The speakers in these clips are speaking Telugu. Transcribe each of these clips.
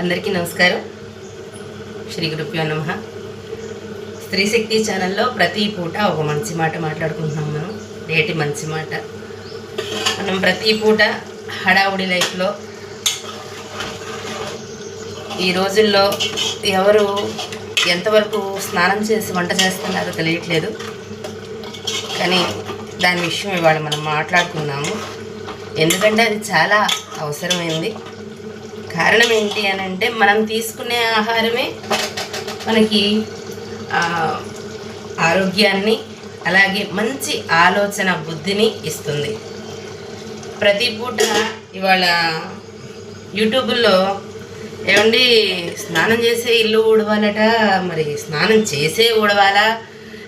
అందరికీ నమస్కారం. శ్రీ గురుప్యో నమ. స్త్రీ శక్తి ఛానల్లో ప్రతి పూట ఒక మంచి మాట మాట్లాడుకుంటున్నాం మనం. నేటి మంచి మాట. మనం ప్రతి పూట హడావుడి లైఫ్లో ఈ రోజుల్లో ఎవరు ఎంతవరకు స్నానం చేసి వంట చేస్తున్నారో తెలియట్లేదు. కానీ దాని విషయం ఇవాళ మనం మాట్లాడుకున్నాము. ఎందుకంటే అది చాలా అవసరమైంది. కారణం ఏంటి అని అంటే మనం తీసుకునే ఆహారమే మనకి ఆరోగ్యాన్ని అలాగే మంచి ఆలోచన బుద్ధిని ఇస్తుంది. ప్రతి పూట ఇవాళ యూట్యూబ్లో ఏమండి స్నానం చేసే ఇల్లు ఊడవాలట మరి స్నానం చేసే ఊడవాలా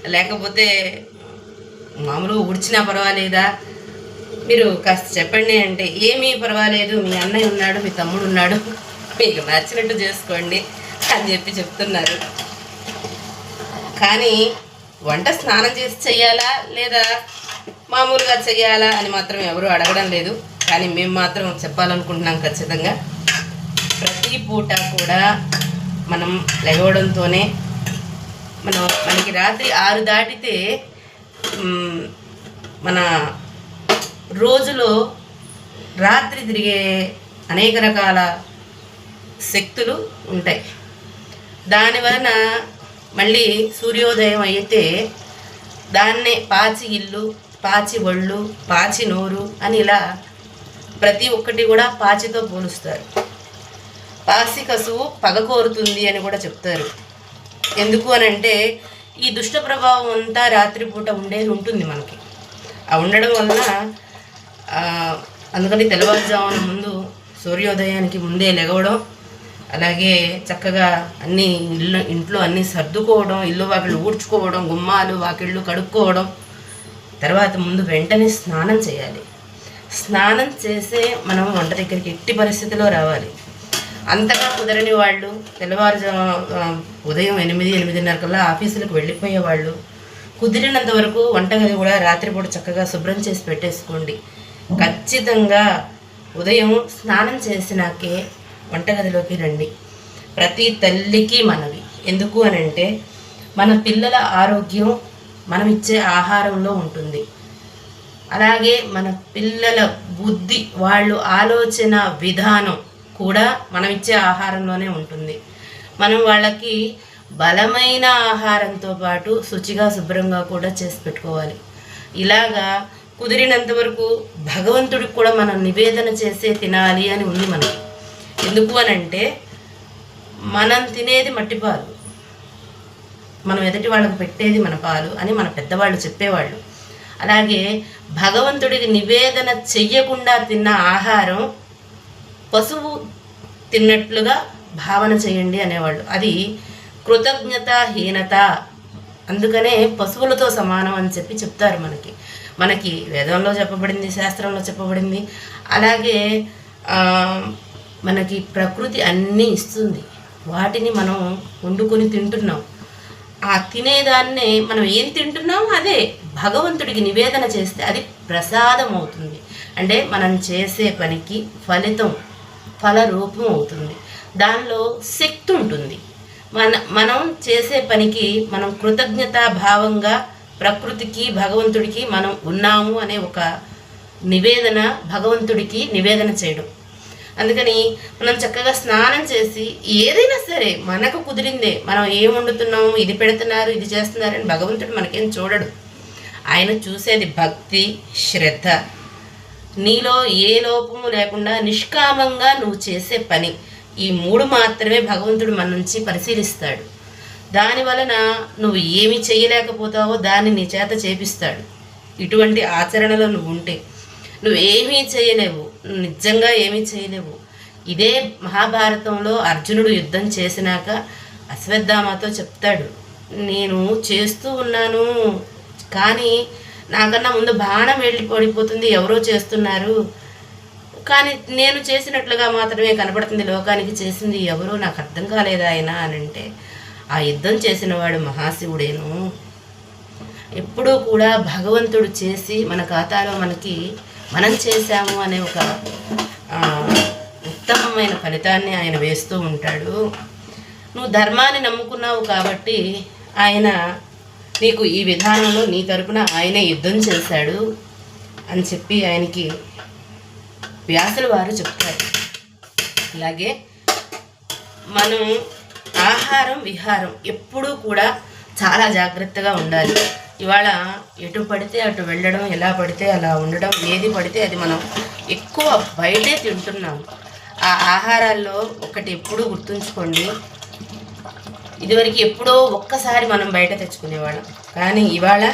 లేకపోతే మామూలుగా ఊడ్చినా పర్వాలేదా మీరు కాస్త చెప్పండి అంటే ఏమీ పర్వాలేదు మీ అన్నయ్య ఉన్నాడు మీ తమ్ముడు ఉన్నాడు మీకు నచ్చినట్టు చేసుకోండి అని చెప్పి చెప్తున్నారు. కానీ వంట స్నానం చేసి చెయ్యాలా లేదా మామూలుగా చెయ్యాలా అని మాత్రం ఎవరూ అడగడం లేదు. కానీ మేము మాత్రం చెప్పాలనుకుంటున్నాం ఖచ్చితంగా. ప్రతి పూట కూడా మనం లేవడంతోనే మనం మనకి రాత్రి ఆరు దాటితే మన రోజులో రాత్రి తిరిగే అనేక రకాల శక్తులు ఉంటాయి. దాని వలన మళ్ళీ సూర్యోదయం అయితే దాన్నే పాచి ఇల్లు పాచి ఒళ్ళు పాచి నోరు అని ఇలా ప్రతి ఒక్కటి కూడా పాచితో పోలుస్తారు. పాసి కసువు పగ కోరుతుంది అని కూడా చెప్తారు. ఎందుకు అని అంటే ఈ దుష్ట ప్రభావం అంతా రాత్రిపూట ఉండేది ఉంటుంది మనకి. ఆ ఉండడం వలన అందుకని తెల్లవారుజామున ముందు సూర్యోదయానికి ముందే లెగవడం అలాగే చక్కగా అన్ని ఇల్లు ఇంట్లో అన్నీ సర్దుకోవడం ఇల్లు వాకిళ్ళు ఊడ్చుకోవడం గుమ్మాలు వాకిళ్ళు కడుక్కోవడం. తర్వాత ముందు వెంటనే స్నానం చేయాలి. స్నానం చేసే మనం వంట దగ్గరికి ఎట్టి పరిస్థితిలో రావాలి. అంతగా కుదరని వాళ్ళు తెల్లవారుజాము ఉదయం ఎనిమిది ఎనిమిదిన్నర కల్లా ఆఫీసులకు వెళ్ళిపోయే వాళ్ళు కుదిరినంత వరకు వంటగది కూడా రాత్రిపూట చక్కగా శుభ్రం చేసి పెట్టేసుకోండి. ఖచ్చితంగా ఉదయం స్నానం చేసినాకే వంటగదిలోకి రండి. ప్రతి తల్లికి మనవి. ఎందుకు అని అంటే మన పిల్లల ఆరోగ్యం మనం ఇచ్చే ఆహారంలో ఉంటుంది. అలాగే మన పిల్లల బుద్ధి వాళ్ళు ఆలోచన విధానం కూడా మనం ఇచ్చే ఆహారంలోనే ఉంటుంది. మనం వాళ్ళకి బలమైన ఆహారంతో పాటు శుచిగా శుభ్రంగా కూడా చేసి పెట్టుకోవాలి. ఇలాగా కుదిరినంత వరకు భగవంతుడికి కూడా మనం నివేదన చేసే తినాలి అని ఉంది మనకి. ఎందుకు అని అంటే మనం తినేది మట్టి పాలు. మనం ఎదుటి వాళ్ళకు పెట్టేది మన పాలు అని మన పెద్దవాళ్ళు చెప్పేవాళ్ళు. అలాగే భగవంతుడికి నివేదన చెయ్యకుండా తిన్న ఆహారం పశువు తిన్నట్లుగా భావన చేయండి అనేవాళ్ళు. అది కృతజ్ఞతాహీనత. అందుకనే పశువులతో సమానం అని చెప్పి చెప్తారు మనకి. మనకి వేదంలో చెప్పబడింది శాస్త్రంలో చెప్పబడింది. అలాగే మనకి ప్రకృతి అన్నీ ఇస్తుంది. వాటిని మనం వండుకొని తింటున్నాం. ఆ తినేదాన్నే మనం ఏం తింటున్నాం అదే. భగవంతుడికి నివేదన చేస్తే అది ప్రసాదం అవుతుంది అంటే మనం చేసే పనికి ఫలితం ఫలరూపం అవుతుంది. దానిలో శక్తి ఉంటుంది. మన మనం చేసే పనికి మనం కృతజ్ఞతా భావంగా ప్రకృతికి భగవంతుడికి మనం ఉన్నాము అనే ఒక నివేదన భగవంతుడికి నివేదన చేయడం. అందుకని మనం చక్కగా స్నానం చేసి ఏదైనా సరే మనకు కుదిరిందే మనం ఏం వండుతున్నాము ఇది పెడుతున్నారు ఇది చేస్తున్నారని భగవంతుడు మనకేం చూడడు. ఆయన చూసేది భక్తి శ్రద్ధ. నీలో ఏ లోపము లేకుండా నిష్కామంగా నువ్వు చేసే పని. ఈ మూడు మాత్రమే భగవంతుడు మన నుంచి పరిశీలిస్తాడు. దాని వలన నువ్వు ఏమి చేయలేకపోతావో దాన్ని నీ చేత చేపిస్తాడు. ఇటువంటి ఆచరణలో నువ్వు ఉంటే. నువ్వు ఏమీ చేయలేవు. నువ్వు నిజంగా ఏమీ చేయలేవు. ఇదే మహాభారతంలో అర్జునుడు యుద్ధం చేసినాక అశ్వత్థామతో చెప్తాడు నేను చేస్తూ ఉన్నాను కానీ నాకన్నా ముందు బాణం వెళ్ళి పడిపోతుంది ఎవరో చేస్తున్నారు. కానీ నేను చేసినట్లుగా మాత్రమే కనపడుతుంది. లోకానికి చేసింది ఎవరో. నాకు అర్థం కాలేదా ఆయన అని అంటే ఆ యుద్ధం చేసిన వాడు మహాశివుడేను. ఎప్పుడూ కూడా భగవంతుడు చేసి మన ఖాతాలో మనకి మనం చేశాము అనే ఒక ఉత్తమమైన ఫలితాన్ని ఆయన వేస్తూ ఉంటాడు. నువ్వు ధర్మాన్ని నమ్ముకున్నావు కాబట్టి ఆయన నీకు ఈ విధానంలో నీ తరపున ఆయనే యుద్ధం చేశాడు అని చెప్పి ఆయనకి వ్యాసుల వారు చెప్తారు. అలాగే మనం ఆహారం విహారం ఎప్పుడూ కూడా చాలా జాగ్రత్తగా ఉండాలి. ఇవాళ ఎటు పడితే అటు వెళ్ళడం ఎలా పడితే అలా ఉండడం ఏది పడితే అది మనం ఎక్కువ బయటే తింటున్నాం. ఆ ఆహారాల్లో ఒకటి ఎప్పుడూ గుర్తుంచుకోండి. ఇదివరకు ఎప్పుడో ఒక్కసారి మనం బయట తెచ్చుకునేవాళ్ళం. కానీ ఇవాళ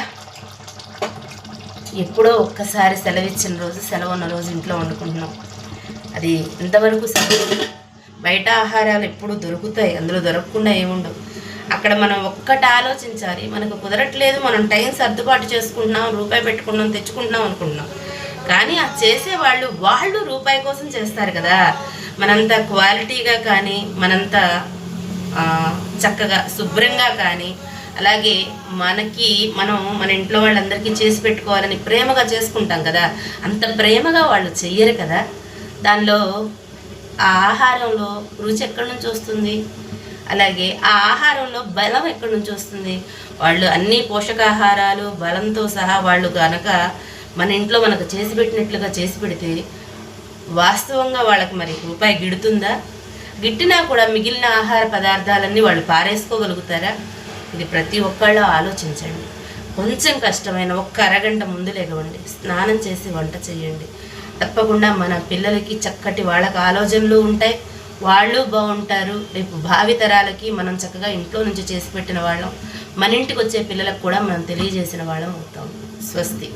ఎప్పుడో ఒక్కసారి సెలవు ఇచ్చిన రోజు సెలవు ఉన్న రోజు ఇంట్లో వండుకుంటున్నాం. అది ఎంతవరకు సబబు బయట ఆహారాలు ఎప్పుడు దొరుకుతాయి అందులో దొరకకుండా ఏముండవు. అక్కడ మనం ఒక్కటి ఆలోచించాలి మనకు కుదరట్లేదు మనం టైం సర్దుబాటు చేసుకుంటున్నాం రూపాయి పెట్టుకున్నాం తెచ్చుకుంటున్నాం అనుకుంటున్నాం. కానీ ఆ చేసే వాళ్ళు వాళ్ళు రూపాయి కోసం చేస్తారు కదా. మనంత క్వాలిటీగా కానీ మనంత చక్కగా శుభ్రంగా కానీ అలాగే మనకి మనం మన ఇంట్లో వాళ్ళందరికీ చేసి పెట్టుకోవాలని ప్రేమగా చేసుకుంటాం కదా. అంత ప్రేమగా వాళ్ళు చెయ్యరు కదా. దానిలో ఆ ఆహారంలో రుచి ఎక్కడి నుంచి వస్తుంది? అలాగే ఆ ఆహారంలో బలం ఎక్కడి నుంచి వస్తుంది? వాళ్ళు అన్ని పోషకాహారాలు బలంతో సహా వాళ్ళు కనుక మన ఇంట్లో మనకు చేసి పెట్టినట్లుగా చేసి పెడితే వాస్తవంగా వాళ్ళకి మరి రూపాయి గిడుతుందా? గిట్టినా కూడా మిగిలిన ఆహార పదార్థాలన్నీ వాళ్ళు పారేసుకోగలుగుతారా? ఇది ప్రతి ఒక్కళ్ళు ఆలోచించండి. కొంచెం కష్టమైన ఒక్క అరగంట ముందు లేవండి. స్నానం చేసి వంట చేయండి. తప్పకుండా మన పిల్లలకి చక్కటి వాళ్ళకి ఆలోచనలు ఉంటాయి. వాళ్ళు బాగుంటారు. రేపు భావితరాలకి మనం చక్కగా ఇంట్లో నుంచి చేసి పెట్టిన వాళ్ళం. మన ఇంటికి వచ్చే పిల్లలకు కూడా మనం తెలియజేసిన వాళ్ళం అవుతాం. స్వస్తి.